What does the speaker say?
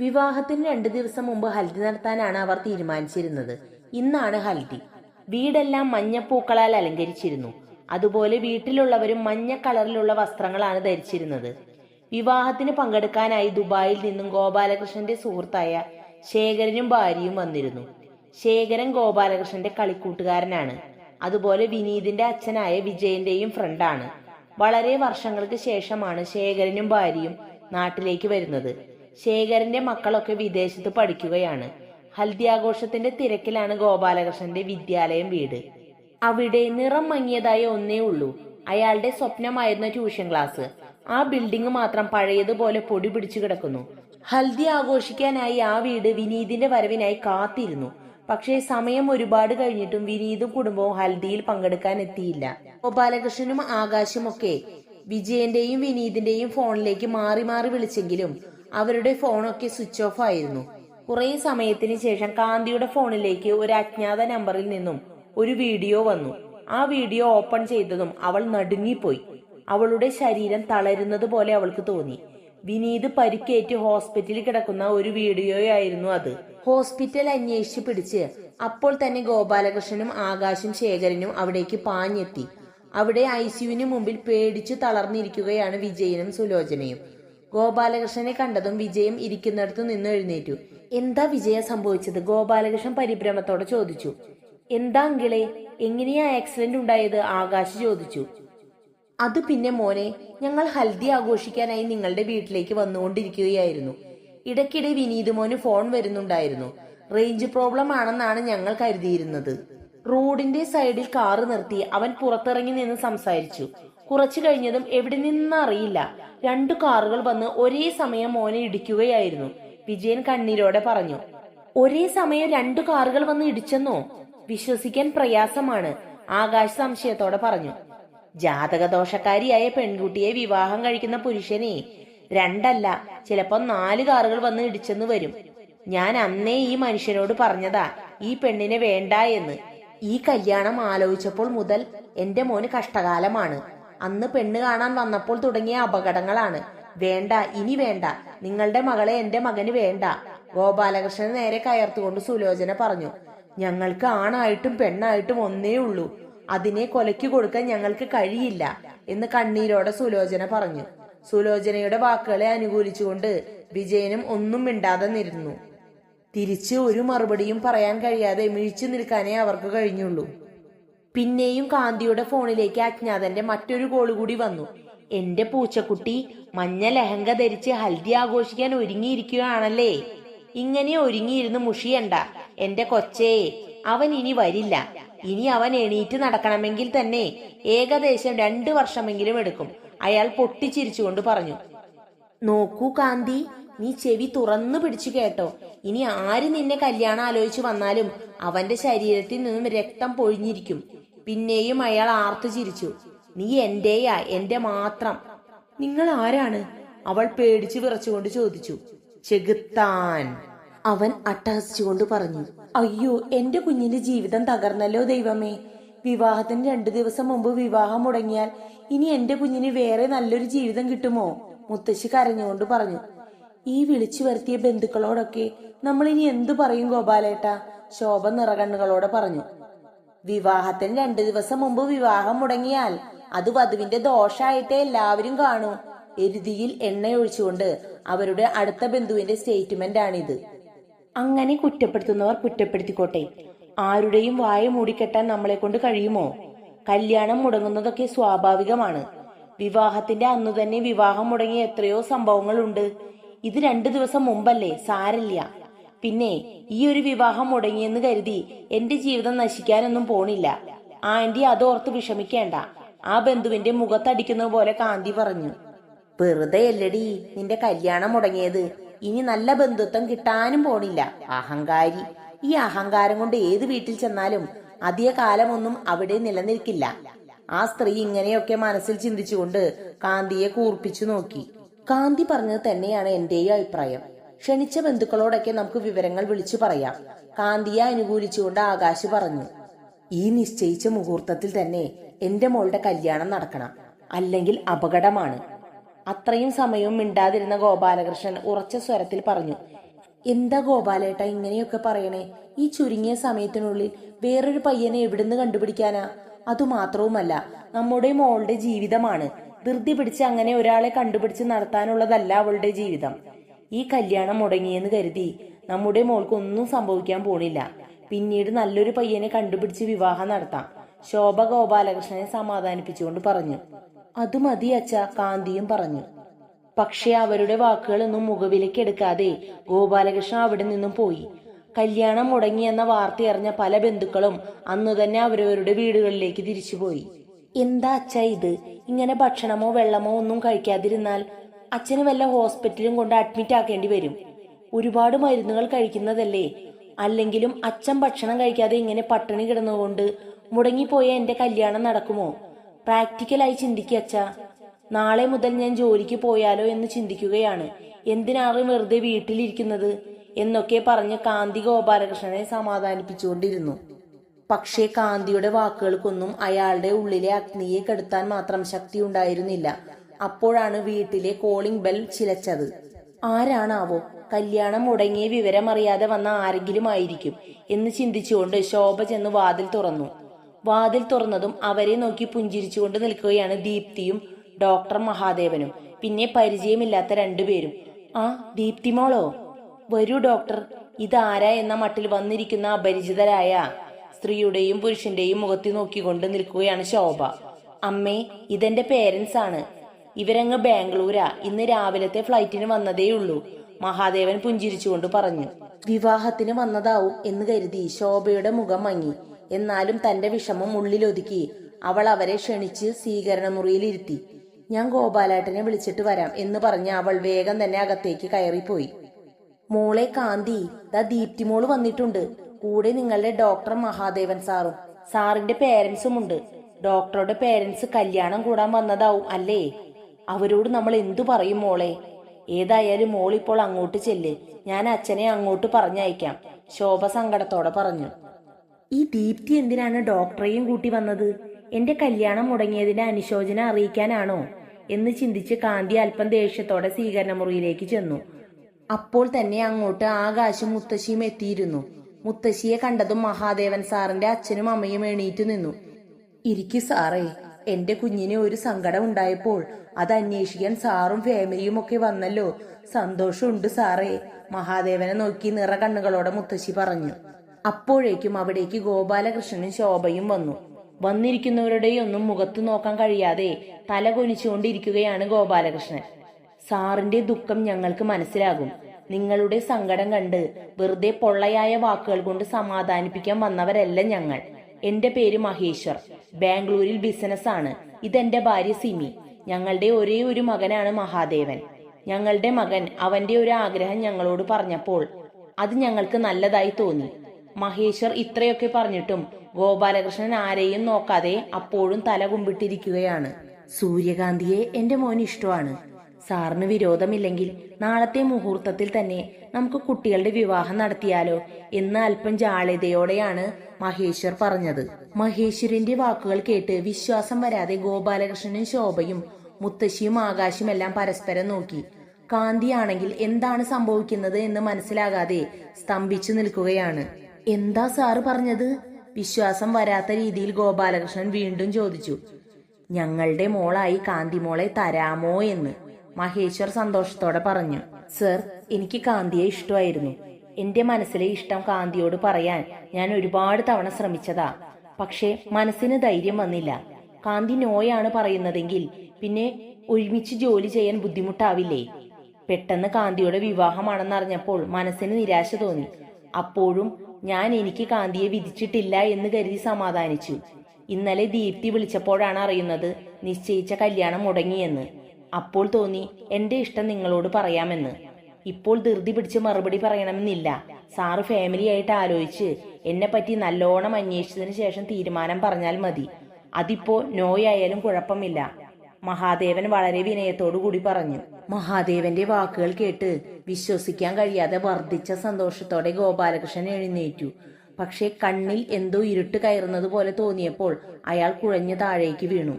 വിവാഹത്തിന് രണ്ടു ദിവസം മുമ്പ് ഹൽദി നടത്താനാണ് അവർ തീരുമാനിച്ചിരുന്നത്. ഇന്നാണ് ഹൽദി. വീടെല്ലാം മഞ്ഞപ്പൂക്കളാൽ അലങ്കരിച്ചിരുന്നു. അതുപോലെ വീട്ടിലുള്ളവരും മഞ്ഞ കളറിലുള്ള വസ്ത്രങ്ങളാണ് ധരിച്ചിരുന്നത്. വിവാഹത്തിന് പങ്കെടുക്കാനായി ദുബായിൽ നിന്നും ഗോപാലകൃഷ്ണന്റെ സുഹൃത്തായ ശേഖരനും ഭാര്യയും വന്നിരുന്നു. ശേഖരൻ ഗോപാലകൃഷ്ണന്റെ കളിക്കൂട്ടുകാരനാണ്. അതുപോലെ വിനീതിന്റെ അച്ഛനായ വിജയന്റെയും ഫ്രണ്ടാണ്. വളരെ വർഷങ്ങൾക്ക് ശേഷമാണ് ശേഖരനും ഭാര്യയും നാട്ടിലേക്ക് വരുന്നത്. ശേഖരന്റെ മക്കളൊക്കെ വിദേശത്ത് പഠിക്കുകയാണ്. ഹൽദിയാഘോഷത്തിന്റെ തിരക്കിലാണ് ഗോപാലകൃഷ്ണന്റെ വിദ്യാലയം വീട്. അവിടെ നിറം മങ്ങിയതായ ഒന്നേ ഉള്ളൂ. അയാളുടെ സ്വപ്നമായിരുന്ന ട്യൂഷൻ ക്ലാസ്. ആ ബിൽഡിംഗ് മാത്രം പഴയതുപോലെ പൊടി പിടിച്ചു കിടക്കുന്നു. ഹൽദി ആഘോഷിക്കാനായി ആ വീട് വിനീതിന്റെ വരവിനായി കാത്തിരുന്നു. പക്ഷേ സമയം ഒരുപാട് കഴിഞ്ഞിട്ടും വിനീതും കുടുംബവും ഹൽദിയിൽ പങ്കെടുക്കാൻ എത്തിയില്ല. ഗോപാലകൃഷ്ണനും ആകാശമൊക്കെ വിജയന്റെയും വിനീതിന്റെയും ഫോണിലേക്ക് മാറി മാറി വിളിച്ചെങ്കിലും അവരുടെ ഫോണൊക്കെ സ്വിച്ച് ഓഫ് ആയിരുന്നു. കുറെ സമയത്തിന് ശേഷം കാന്തിയുടെ ഫോണിലേക്ക് ഒരു അജ്ഞാത നമ്പറിൽ നിന്നും ഒരു വീഡിയോ വന്നു. ആ വീഡിയോ ഓപ്പൺ ചെയ്തതും അവൾ നടുങ്ങിപ്പോയി. അവളുടെ ശരീരം തളരുന്നത് പോലെ അവൾക്ക് തോന്നി. വിനീത് പരിക്കേറ്റ് ഹോസ്പിറ്റലിൽ കിടക്കുന്ന ഒരു വീഡിയോയായിരുന്നു അത്. ഹോസ്പിറ്റൽ അന്വേഷിച്ച് പിടിച്ച് അപ്പോൾ തന്നെ ഗോപാലകൃഷ്ണനും ആകാശും ശേഖരനും അവിടേക്ക് പാഞ്ഞെത്തി. അവിടെ ഐ സിയുവിന് മുമ്പിൽ പേടിച്ചു തളർന്നിരിക്കുകയാണ് വിജയനും സുലോചനയും. ഗോപാലകൃഷ്ണനെ കണ്ടതും വിജയം ഇരിക്കുന്നിടത്തു നിന്ന് എഴുന്നേറ്റു. എന്താ വിജയ സംഭവിച്ചത്? ഗോപാലകൃഷ്ണൻ പരിഭ്രമത്തോടെ ചോദിച്ചു. എന്താ അങ്കിളെ എങ്ങനെയാ ആക്സിഡന്റ് ഉണ്ടായത്? ആകാശ് ചോദിച്ചു. അത് പിന്നെ മോനെ ഞങ്ങൾ ഹൽദി ആഘോഷിക്കാനായി നിങ്ങളുടെ വീട്ടിലേക്ക് വന്നുകൊണ്ടിരിക്കുകയായിരുന്നു. ഇടയ്ക്കിടെ വിനീത് മോന് ഫോൺ വരുന്നുണ്ടായിരുന്നു. റേഞ്ച് പ്രോബ്ലം ആണെന്നാണ് ഞങ്ങൾ കരുതിയിരുന്നത്. റോഡിന്റെ സൈഡിൽ കാറ് നിർത്തി അവൻ പുറത്തിറങ്ങി നിന്ന് സംസാരിച്ചു. കുറച്ചു കഴിഞ്ഞതും എവിടെ നിന്നറിയില്ല രണ്ടു കാറുകൾ വന്ന് ഒരേ സമയം മോനെ ഇടിക്കുകയായിരുന്നു. വിജയൻ കണ്ണീരോടെ പറഞ്ഞു ഒരേ സമയം രണ്ടു കാറുകൾ വന്ന് ഇടിച്ചെന്നോ? വിശ്വസിക്കാൻ പ്രയാസമാണ് ആകാശ സംശയത്തോടെ പറഞ്ഞു. ജാതകദോഷക്കാരിയായ പെൺകുട്ടിയെ വിവാഹം കഴിക്കുന്ന പുരുഷനെ രണ്ടല്ല ചിലപ്പോ നാല് കാറുകൾ വന്ന് ഇടിച്ചെന്ന് വരും. ഞാൻ അന്നേ ഈ മനുഷ്യനോട് പറഞ്ഞതാ ഈ പെണ്ണിനെ വേണ്ട എന്ന്. ഈ കല്യാണം ആലോചിച്ചപ്പോൾ മുതൽ എന്റെ മോന് കഷ്ടകാലമാണ്. അന്ന് പെണ്ണ് കാണാൻ വന്നപ്പോൾ തുടങ്ങിയ അപകടങ്ങളാണ്. വേണ്ട ഇനി വേണ്ട. നിങ്ങളുടെ മകളെ എന്റെ മകന് വേണ്ട. ഗോപാലകൃഷ്ണൻ നേരെ കയർത്തുകൊണ്ട് സുലോചന പറഞ്ഞു. ഞങ്ങൾക്ക് ആണായിട്ടും പെണ്ണായിട്ടും ഒന്നേ ഉള്ളൂ. അതിനെ കൊലയ്ക്ക് കൊടുക്കാൻ ഞങ്ങൾക്ക് കഴിയില്ല എന്ന് കണ്ണീരോടെ സുലോചന പറഞ്ഞു. സുലോചനയുടെ വാക്കുകളെ അനുകൂലിച്ചുകൊണ്ട് വിജയനും ഒന്നും മിണ്ടാതെ നിരുന്നു. തിരിച്ച് ഒരു മറുപടിയും പറയാൻ കഴിയാതെ മിഴിച്ചു നിൽക്കാനേ അവർക്ക് കഴിഞ്ഞുള്ളൂ. പിന്നെയും കാന്തിയുടെ ഫോണിലേക്ക് അജ്ഞാതന്റെ മറ്റൊരു കോൾ കൂടി വന്നു. എന്റെ പൂച്ചക്കുട്ടി മഞ്ഞ ലഹങ്ക ധരിച്ച് ഹൽദി ആഘോഷിക്കാൻ ഒരുങ്ങിയിരിക്കുകയാണല്ലേ? ഇങ്ങനെ ഒരുങ്ങിയിരുന്ന് മുഷിയണ്ട. എന്റെ കൊച്ചേ അവൻ ഇനി വരില്ല. ഇനി അവൻ എണീറ്റ് നടക്കണമെങ്കിൽ തന്നെ ഏകദേശം രണ്ടു വർഷമെങ്കിലും എടുക്കും. അയാൾ പൊട്ടിച്ചിരിച്ചുകൊണ്ട് പറഞ്ഞു. നോക്കൂ കാന്തി നീ ചെവി തുറന്നു പിടിച്ചു കേട്ടോ. ഇനി ആര് നിന്നെ കല്യാണം ആലോചിച്ചു വന്നാലും അവന്റെ ശരീരത്തിൽ നിന്നും രക്തം പൊഴിഞ്ഞിരിക്കും. പിന്നെയും അയാൾ ആർത്തു ചിരിച്ചു. നീ എന്റെയാ എന്റെ മാത്രം. നിങ്ങൾ ആരാണ്? അവൾ പേടിച്ചു വിറച്ചുകൊണ്ട് ചോദിച്ചു. ചെകുത്താൻ. അവൻ അട്ടഹസിച്ചുകൊണ്ട് പറഞ്ഞു. അയ്യോ എന്റെ കുഞ്ഞിന്റെ ജീവിതം തകർന്നല്ലോ ദൈവമേ. വിവാഹത്തിന് രണ്ടു ദിവസം മുമ്പ് വിവാഹം മുടങ്ങിയാൽ ഇനി എന്റെ കുഞ്ഞിന് വേറെ നല്ലൊരു ജീവിതം കിട്ടുമോ? മുത്തശ്ശി കരഞ്ഞുകൊണ്ട് പറഞ്ഞു. ഈ വിളിച്ചു വരുത്തിയ ബന്ധുക്കളോടൊക്കെ നമ്മൾ ഇനി എന്തു പറയും ഗോപാലേട്ട? ശോഭ നിറകണ്ണുകളോടെ പറഞ്ഞു. വിവാഹത്തിന് രണ്ടു ദിവസം മുമ്പ് വിവാഹം മുടങ്ങിയാൽ അത് വധുവിന്റെ ദോഷമായിട്ടേ എല്ലാവരും കാണൂ. എരുതിയിൽ എണ്ണയൊഴിച്ചുകൊണ്ട് അവരുടെ അടുത്ത ബന്ധുവിന്റെ സ്റ്റേറ്റ്മെന്റ് ആണിത് അങ്ങനെ കുറ്റപ്പെടുത്തുന്നവർ കുറ്റപ്പെടുത്തിക്കോട്ടെ. ആരുടെയും വായ മൂടിക്കെട്ടാൻ നമ്മളെ കൊണ്ട് കഴിയുമോ? കല്യാണം മുടങ്ങുന്നതൊക്കെ സ്വാഭാവികമാണ്. വിവാഹത്തിന്റെ അന്നു തന്നെ വിവാഹം മുടങ്ങിയ എത്രയോ സംഭവങ്ങളുണ്ട്. ഇത് രണ്ടു ദിവസം മുമ്പല്ലേ? സാരല്ല പിന്നെ ഈ ഒരു വിവാഹം മുടങ്ങിയെന്ന് കരുതി എന്റെ ജീവിതം നശിക്കാനൊന്നും പോണില്ല. ആന്റി അതോർത്ത് വിഷമിക്കേണ്ട. ആ ബന്ധുവിന്റെ മുഖത്തടിക്കുന്നത് പോലെ കാന്തി പറഞ്ഞു. വെറുതെ അല്ലടി നിന്റെ കല്യാണം മുടങ്ങിയത്. ഇനി നല്ല ബന്ധുത്വം കിട്ടാനും പോണില്ല. അഹങ്കാരി. ഈ അഹങ്കാരം കൊണ്ട് ഏത് വീട്ടിൽ ചെന്നാലും അധിക കാലമൊന്നും അവിടെ നിലനിൽക്കില്ല. ആ സ്ത്രീ ഇങ്ങനെയൊക്കെ മനസ്സിൽ ചിന്തിച്ചുകൊണ്ട് കാന്തിയെ കൂർപ്പിച്ചു നോക്കി. കാന്തി പറഞ്ഞത് തന്നെയാണ് എന്റെയും അഭിപ്രായം. ക്ഷണിച്ച ബന്ധുക്കളോടൊക്കെ നമുക്ക് വിവരങ്ങൾ വിളിച്ചു പറയാം. കാന്തിയെ അനുകൂലിച്ചുകൊണ്ട് ആകാശ് പറഞ്ഞു ഈ നിശ്ചയിച്ച മുഹൂർത്തത്തിൽ തന്നെ എന്റെ മോളുടെ കല്യാണം നടക്കണം. അല്ലെങ്കിൽ അപകടമാണ്. അത്രയും സമയവും മിണ്ടാതിരുന്ന ഗോപാലകൃഷ്ണൻ ഉറച്ച സ്വരത്തിൽ പറഞ്ഞു എന്താ ഗോപാലേട്ട ഇങ്ങനെയൊക്കെ പറയണേ? ഈ ചുരുങ്ങിയ സമയത്തിനുള്ളിൽ വേറൊരു പയ്യനെ എവിടുന്ന് കണ്ടുപിടിക്കാനാ? അതുമാത്രവുമല്ല നമ്മുടെ മോളുടെ ജീവിതമാണ്. ധൃതി പിടിച്ച് അങ്ങനെ ഒരാളെ കണ്ടുപിടിച്ച് നടത്താനുള്ളതല്ല അവളുടെ ജീവിതം. ഈ കല്യാണം മുടങ്ങിയെന്ന് കരുതി നമ്മുടെ മോൾക്ക് ഒന്നും സംഭവിക്കാൻ പോണില്ല. പിന്നീട് നല്ലൊരു പയ്യനെ കണ്ടുപിടിച്ച് വിവാഹം നടത്താം. ശോഭ ഗോപാലകൃഷ്ണനെ സമാധാനിപ്പിച്ചുകൊണ്ട് പറഞ്ഞു. അത് മതി അച്ഛ കാന്തിയും പറഞ്ഞു. പക്ഷേ അവരുടെ വാക്കുകളൊന്നും മുഖവിലക്കെടുക്കാതെ ഗോപാലകൃഷ്ണൻ അവിടെ നിന്നും പോയി. കല്യാണം മുടങ്ങിയെന്ന വാർത്തയറിഞ്ഞ പല ബന്ധുക്കളും അന്നു തന്നെ അവരവരുടെ വീടുകളിലേക്ക് തിരിച്ചുപോയി. എന്താ അച്ഛ ഇത്? ഇങ്ങനെ ഭക്ഷണമോ വെള്ളമോ ഒന്നും കഴിക്കാതിരുന്നാൽ അച്ഛനെ വല്ല ഹോസ്പിറ്റലും കൊണ്ട് അഡ്മിറ്റ് ആക്കേണ്ടി വരും. ഒരുപാട് മരുന്നുകൾ കഴിക്കുന്നതല്ലേ? അല്ലെങ്കിലും അച്ഛൻ ഭക്ഷണം കഴിക്കാതെ ഇങ്ങനെ പട്ടിണി കിടന്നുകൊണ്ട് മുടങ്ങിപ്പോയ എന്റെ കല്യാണം നടക്കുമോ? പ്രാക്ടിക്കലായി ചിന്തിക്കുക അച്ഛ. നാളെ മുതൽ ഞാൻ ജോലിക്ക് പോയാലോ എന്ന് ചിന്തിക്കുകയാണ്. എന്തിനാണ് വെറുതെ വീട്ടിലിരിക്കുന്നത്? എന്നൊക്കെ പറഞ്ഞ് കാന്തി ഗോപാലകൃഷ്ണനെ സമാധാനിപ്പിച്ചുകൊണ്ടിരുന്നു. പക്ഷേ കാന്തിയുടെ വാക്കുകൾക്കൊന്നും അയാളുടെ ഉള്ളിലെ അഗ്നിയെ കെടുത്താൻ മാത്രം ശക്തി ഉണ്ടായിരുന്നില്ല അപ്പോഴാണ് വീട്ടിലെ കോളിംഗ് ബെൽ ചിലച്ചത്. ആരാണാവോ? കല്യാണം മുടങ്ങിയ വിവരം അറിയാതെ വന്ന ആരെങ്കിലും ആയിരിക്കും എന്ന് ചിന്തിച്ചുകൊണ്ട് ശോഭ ചെന്ന് വാതിൽ തുറന്നു. വാതിൽ തുറന്നതും അവരെ നോക്കി പുഞ്ചിരിച്ചുകൊണ്ട് നിൽക്കുകയാണ് ദീപ്തിയും ഡോക്ടർ മഹാദേവനും. പിന്നെ പരിചയമില്ലാത്ത രണ്ടുപേരും. ആ ദീപ്തിമോളോ? വരൂ ഡോക്ടർ ഇതാരാ എന്ന മട്ടിൽ വന്നിരിക്കുന്ന അപരിചിതരായ സ്ത്രീയുടെയും പുരുഷന്റെയും മുഖത്ത് നോക്കിക്കൊണ്ട് നിൽക്കുകയാണ് ശോഭ. അമ്മേ ഇതെന്റെ പേരൻസ് ആണ്. ഇവരങ്ങ് ബാംഗ്ലൂരാ. ഇന്ന് രാവിലത്തെ ഫ്ലൈറ്റിന് വന്നതേയുള്ളൂ. മഹാദേവൻ പുഞ്ചിരിച്ചുകൊണ്ട് പറഞ്ഞു. വിവാഹത്തിന് വന്നതാവും എന്ന് കരുതി ശോഭയുടെ മുഖം മങ്ങി. എന്നാലും തന്റെ വിഷമം ഉള്ളിലൊതുക്കി അവൾ അവരെ ക്ഷണിച്ച് സ്വീകരണ മുറിയിലിരുത്തി ഞാൻ ഗോപാലേട്ടനെ വിളിച്ചിട്ട് വരാം എന്ന് പറഞ്ഞ് അവൾ വേഗം തന്നെ അകത്തേക്ക് കയറിപ്പോയി. മോളെ കാന്തി ദാ ദീപ്തി മോൾ വന്നിട്ടുണ്ട്. കൂടെ നിങ്ങളുടെ ഡോക്ടർ മഹാദേവൻ സാറും. സാറിന്റെ പേരൻസും ഉണ്ട് ഡോക്ടറുടെ പേരൻസ് കല്യാണം കൂടാൻ വന്നതാവും അല്ലേ? അവരോട് നമ്മൾ എന്തു പറയും മോളെ? ഏതായാലും മോൾ ഇപ്പോൾ അങ്ങോട്ട് ചെല്ല്. ഞാൻ അച്ഛനെ അങ്ങോട്ട് പറഞ്ഞയക്കാം. ശോഭ സങ്കടത്തോടെ പറഞ്ഞു. ഈ ദീപ്തി എന്തിനാണ് ഡോക്ടറെയും കൂട്ടി വന്നത്? എന്റെ കല്യാണം മുടങ്ങിയതിന്റെ അനുശോചന അറിയിക്കാനാണോ? എന്ന് ചിന്തിച്ച് കാന്തി അല്പം ദേഷ്യത്തോടെ സ്വീകരണ മുറിയിലേക്ക് ചെന്നു. അപ്പോൾ തന്നെ അങ്ങോട്ട് ആകാശം മുത്തശ്ശിയും എത്തിയിരുന്നു. മുത്തശ്ശിയെ കണ്ടതും മഹാദേവൻ സാറിന്റെ അച്ഛനും അമ്മയും എണീറ്റു നിന്നു. ഇരിക്കു സാറേ എന്റെ കുഞ്ഞിന് ഒരു സങ്കടം ഉണ്ടായപ്പോൾ അത് അന്വേഷിക്കാൻ സാറും ഫാമിലിയും ഒക്കെ വന്നല്ലോ. സന്തോഷമുണ്ട് സാറേ മഹാദേവനെ നോക്കി നിറ കണ്ണുകളോടെ മുത്തശ്ശി പറഞ്ഞു. അപ്പോഴേക്കും അവിടേക്ക് ഗോപാലകൃഷ്ണനും ശോഭയും വന്നു. വന്നിരിക്കുന്നവരുടെയൊന്നും മുഖത്ത് നോക്കാൻ കഴിയാതെ തല കൊനിച്ചുകൊണ്ടിരിക്കുകയാണ് ഗോപാലകൃഷ്ണൻ. സാറിന്റെ ദുഃഖം ഞങ്ങൾക്ക് മനസ്സിലാകും. നിങ്ങളുടെ സങ്കടം കണ്ട് വെറുതെ പൊള്ളയായ വാക്കുകൾ കൊണ്ട് സമാധാനിപ്പിക്കാൻ വന്നവരല്ല ഞങ്ങൾ. എന്റെ പേര് മഹേശ്വർ. ബാംഗ്ലൂരിൽ ബിസിനസ് ആണ്. ഇതെന്റെ ഭാര്യ സിമി. ഞങ്ങളുടെ ഒരേ ഒരു മകനാണ് മഹാദേവൻ. ഞങ്ങളുടെ മകൻ അവന്റെ ഒരു ആഗ്രഹം ഞങ്ങളോട് പറഞ്ഞപ്പോൾ അത് ഞങ്ങൾക്ക് നല്ലതായി തോന്നി. മഹേശ്വർ ഇത്രയൊക്കെ പറഞ്ഞിട്ടും ഗോപാലകൃഷ്ണൻ ആരെയും നോക്കാതെ അപ്പോഴും തല കുമ്പിട്ടിരിക്കുകയാണ്. സൂര്യകാന്തിയെ എന്റെ മോൻ ഇഷ്ടമാണ്. സാറിന് വിരോധമില്ലെങ്കിൽ നാളത്തെ മുഹൂർത്തത്തിൽ തന്നെ നമുക്ക് കുട്ടികളുടെ വിവാഹം നടത്തിയാലോ എന്ന് അല്പം ജാളിതയോടെയാണ് മഹേശ്വർ പറഞ്ഞത്. മഹേശ്വരിന്റെ വാക്കുകൾ കേട്ട് വിശ്വാസം വരാതെ ഗോപാലകൃഷ്ണനും ശോഭയും മുത്തശ്ശിയും ആകാശുമെല്ലാം പരസ്പരം നോക്കി. കാന്തിയാണെങ്കിൽ എന്താണ് സംഭവിക്കുന്നത് എന്ന് മനസ്സിലാകാതെ സ്തംഭിച്ചു നിൽക്കുകയാണ്. എന്താ സാറ് പറഞ്ഞത്? വിശ്വാസം വരാത്ത രീതിയിൽ ഗോപാലകൃഷ്ണൻ വീണ്ടും ചോദിച്ചു. ഞങ്ങളുടെ മോളായി കാന്തിമോളെ തരാമോ എന്ന്. മഹേശ്വർ സന്തോഷത്തോടെ പറഞ്ഞു സർ എനിക്ക് കാന്തിയെ ഇഷ്ടമായിരുന്നു. എന്റെ മനസ്സിലെ ഇഷ്ടം കാന്തിയോട് പറയാൻ ഞാൻ ഒരുപാട് തവണ ശ്രമിച്ചതാ. പക്ഷേ മനസ്സിന് ധൈര്യം വന്നില്ല. കാന്തി നോയാണ് പറയുന്നതെങ്കിൽ പിന്നെ ഒരുമിച്ച് ജോലി ചെയ്യാൻ ബുദ്ധിമുട്ടാവില്ലേ? പെട്ടെന്ന് കാന്തിയുടെ വിവാഹമാണെന്നറിഞ്ഞപ്പോൾ മനസ്സിന് നിരാശ തോന്നി. അപ്പോഴും ഞാൻ എനിക്ക് കാന്തിയെ വിധിച്ചിട്ടില്ല എന്ന് കരുതി സമാധാനിച്ചു. ഇന്നലെ ദീപ്തി വിളിച്ചപ്പോഴാണ് അറിയുന്നത് നിശ്ചയിച്ച കല്യാണം മുടങ്ങിയെന്ന്. അപ്പോൾ തോന്നി എന്റെ ഇഷ്ടം നിങ്ങളോട് പറയാമെന്ന്. ഇപ്പോൾ ധൃതി പിടിച്ച് മറുപടി പറയണമെന്നില്ല. സാറ് ഫാമിലി ആയിട്ട് ആലോചിച്ച് എന്നെ പറ്റി നല്ലോണം അന്വേഷിച്ചതിന് ശേഷം തീരുമാനം പറഞ്ഞാൽ മതി. അതിപ്പോ നോയായാലും കുഴപ്പമില്ല. മഹാദേവൻ വളരെ വിനയത്തോടു കൂടി പറഞ്ഞു. മഹാദേവന്റെ വാക്കുകൾ കേട്ട് വിശ്വസിക്കാൻ കഴിയാതെ വർദ്ധിച്ച സന്തോഷത്തോടെ ഗോപാലകൃഷ്ണൻ എഴുന്നേറ്റു. പക്ഷേ കണ്ണിൽ എന്തോ ഇരുട്ട് കയറുന്നത് പോലെ തോന്നിയപ്പോൾ അയാൾ കുഴഞ്ഞു താഴേക്ക് വീണു.